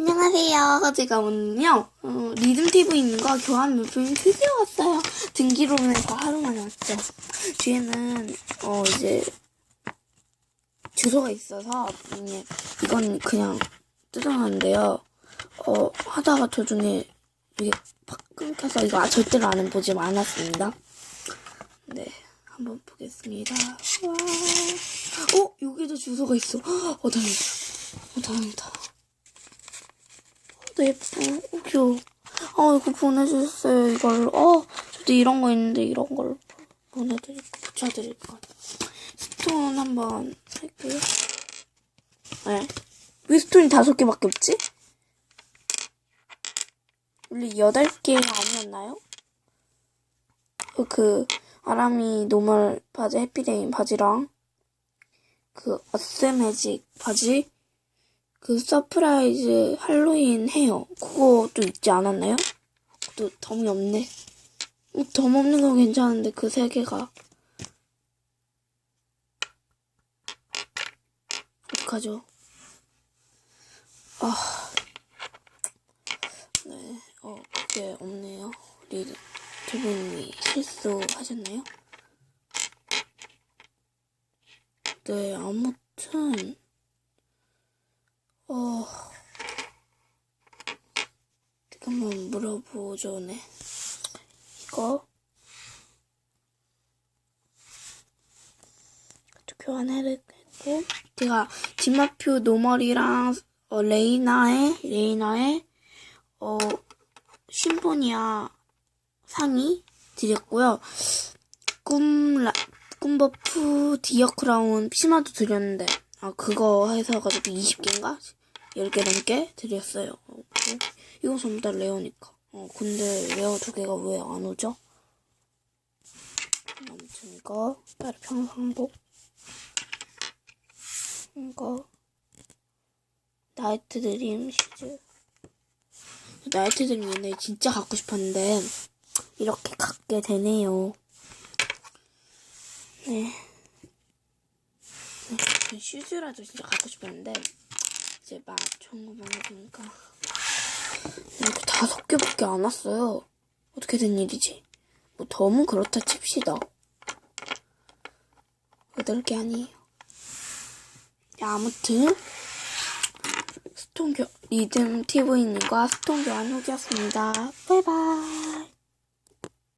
안녕하세요. 제가 오늘요, 어, 리듬TV님과 교환 물품이 드디어 왔어요. 등기로운에서 하루 만에 왔죠. 뒤에는, 어, 이제, 주소가 있어서, 이건 그냥 뜯어놨는데요. 어, 하다가 도중에 이게 팍 끊겨서 이거 절대로 안 보지 않았습니다. 네, 한번 보겠습니다. 와. 어, 여기도 주소가 있어. 어, 다행이다. 어, 다행이다. 어, 예뻐. 어, 귀여워. 아, 이거 보내주셨어요, 이걸. 어, 저도 이런 거 있는데, 이런 걸 보내드릴까, 붙여드릴까. 스톤 한번 할게요. 네. 왜 스톤이 다섯 개밖에 없지? 원래 여덟 개 아니었나요? 어, 그, 아람이 노멀 바지, 해피데이 바지랑, 그, 어스매직 바지, 그, 서프라이즈 할로윈 헤어, 그거도 있지 않았나요? 또 덤이 없네. 어, 덤 없는 건 괜찮은데, 그 세 개가. 어떡하죠? 아. 네, 어, 그게 없네요. 우리 두 분이 실수하셨나요? 네, 아무튼, 어, 어떻게 한번 물어보죠, 네. 이거, 교환해드리고, 제가 뒷마표 노멀이랑, 어, 레이나의, 레이나의, 어, 심포니아 상의 드렸고요. 꿈, 라, 꿈버프 디어 크라운 치마도 드렸는데, 아, 그거 해서 가지고 20개인가? 10개 넘게 드렸어요. 어, 뭐, 이거 전부 다 레어니까. 어, 근데 레어 두 개가 왜 안 오죠? 아무튼 이거, 딸의 평상복. 이거, 나이트 드림 슈즈. 나이트 드림 얘네 진짜 갖고 싶었는데, 이렇게 갖게 되네요. 네. 네, 슈즈라도 진짜 갖고 싶었는데, 이제 막 좋은 거 많아지니까. 이렇게 다섯 개밖에 안 왔어요. 어떻게 된 일이지? 뭐, 덤은 그렇다 칩시다. 여덟 개 아니에요. 야, 아무튼, 스톤 교, 리듬 TV님과 스톤 교환 후기였습니다. 바이바이.